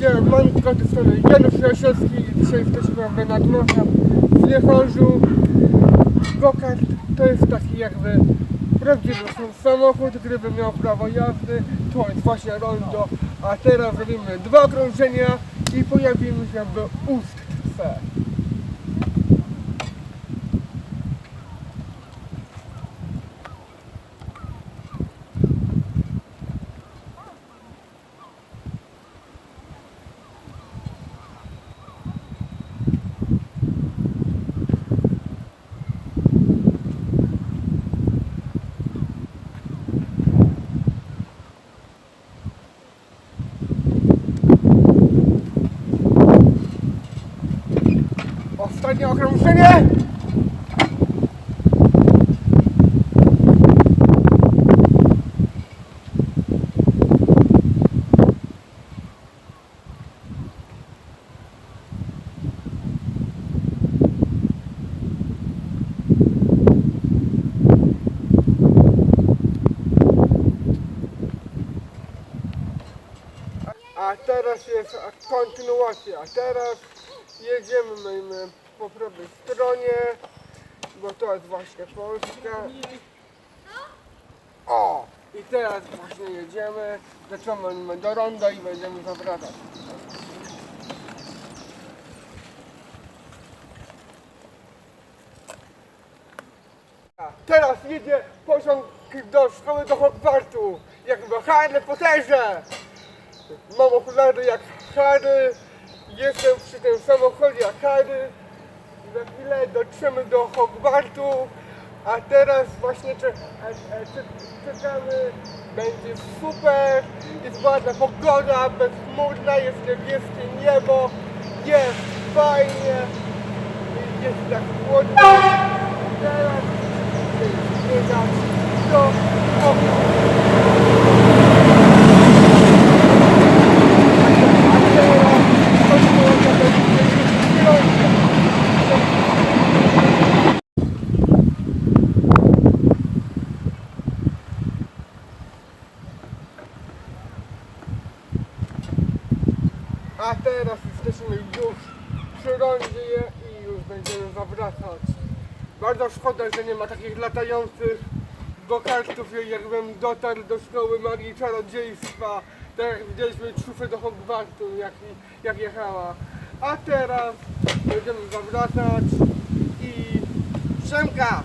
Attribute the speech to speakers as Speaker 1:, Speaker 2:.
Speaker 1: Siemanko, to strony Janusz Jasiowski i dzisiaj jesteśmy nad morzem w Liechorzu. Gokart to jest taki jakby prawdziwy samochód, który by miał prawo jazdy. To jest właśnie rondo, a teraz robimy dwa okrążenia i pojawimy się jakby ustce. Ostatnie okrążenie! A teraz jest kontynuacja. Teraz jedziemy my po prawej stronie, bo to jest właśnie Polska. O! I teraz właśnie jedziemy, zaczynamy do ronda i będziemy zawracać. Teraz jedzie pociąg do szkoły do Hogwartu, jakby Harry Potterze! Mam okulary jak Harry, jestem przy tym samochodzie jak Harry. Za chwilę dotrzemy do Hogwartu, a teraz właśnie e, e, cze- czekamy. Będzie super, jest ładna pogoda, bezchmurna, jest niebieskie niebo, jest fajnie, jest tak chłodno. Teraz biegać do Hogwartu. A teraz jesteśmy już przy rondzie i już będziemy zawracać. Bardzo szkoda, że nie ma takich latających gokartów, jakbym dotarł do szkoły magii czarodziejstwa. Tak jak widzieliśmy trzufę do Hogwartu, jak, jak jechała. A teraz będziemy zawracać i Przemka!